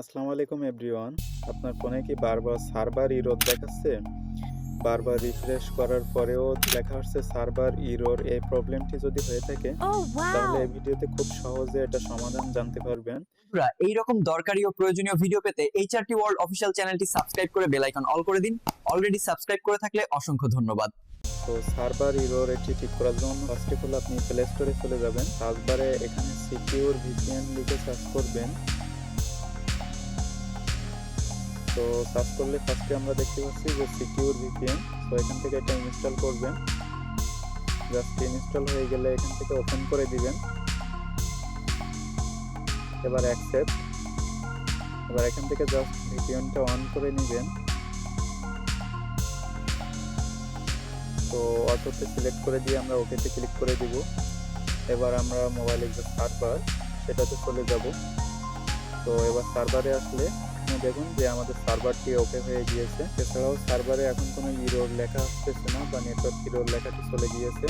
আসসালামু আলাইকুম এভরিওয়ান। আপনার ফোনে কি বারবার সার্ভার ইরোর দেখাচ্ছে? বারবার রিফ্রেশ করার পরেও দেখা হচ্ছে সার্ভার ইরোর এই প্রবলেমটি যদি হয়ে থাকে তাহলে! এই ভিডিওতে খুব সহজে এটা সমাধান জানতে পারবেন। বন্ধুরা এইরকম দরকারি ও প্রয়োজনীয় ভিডিও পেতে এইচআরটি ওয়ার্ল্ড অফিসিয়াল চ্যানেলটি সাবস্ক্রাইব করে বেল আইকন অল করে দিন। অলরেডি সাবস্ক্রাইব করে থাকলে অসংখ্য ধন্যবাদ। তো সার্ভার ইরোর এটি ঠিক করার জন্য ফার্স্ট অফ অল আপনি প্লে স্টোরে চলে যাবেন। সার্চ বারে এখানে সিকিউর ভিপিএন লিখে সার্চ করবেন। তো সার্চ করলে ফার্স্টে আমরা দেখতে পাচ্ছি যে সিকিউর ভিপিএন তো এখান থেকে এটা ইনস্টল করবেন। জাস্ট ইনস্টল হয়ে গেলে এখান থেকে ওপেন করে দিবেন। এবার অ্যাকসেপ্ট এবার এখান থেকে জাস্ট ভিপিএনটা অন করে নেবেন। তো অটোতে সিলেক্ট করে দিয়ে আমরা ওকেতে ক্লিক করে দিব। এবার আমরা মোবাইলের যে সার্ভার সেটাতে চলে যাব। তো এবার সার্ভারে আসলে এখানে দেখুন যে আমাদের সার্ভারটি ওকে হয়ে গিয়েছে। এছাড়াও সার্ভারে এখন কোনো ইরোর লেখা আসতেছে না বা নেটওয়ার্ক ইরোর লেখাটি চলে গিয়েছে।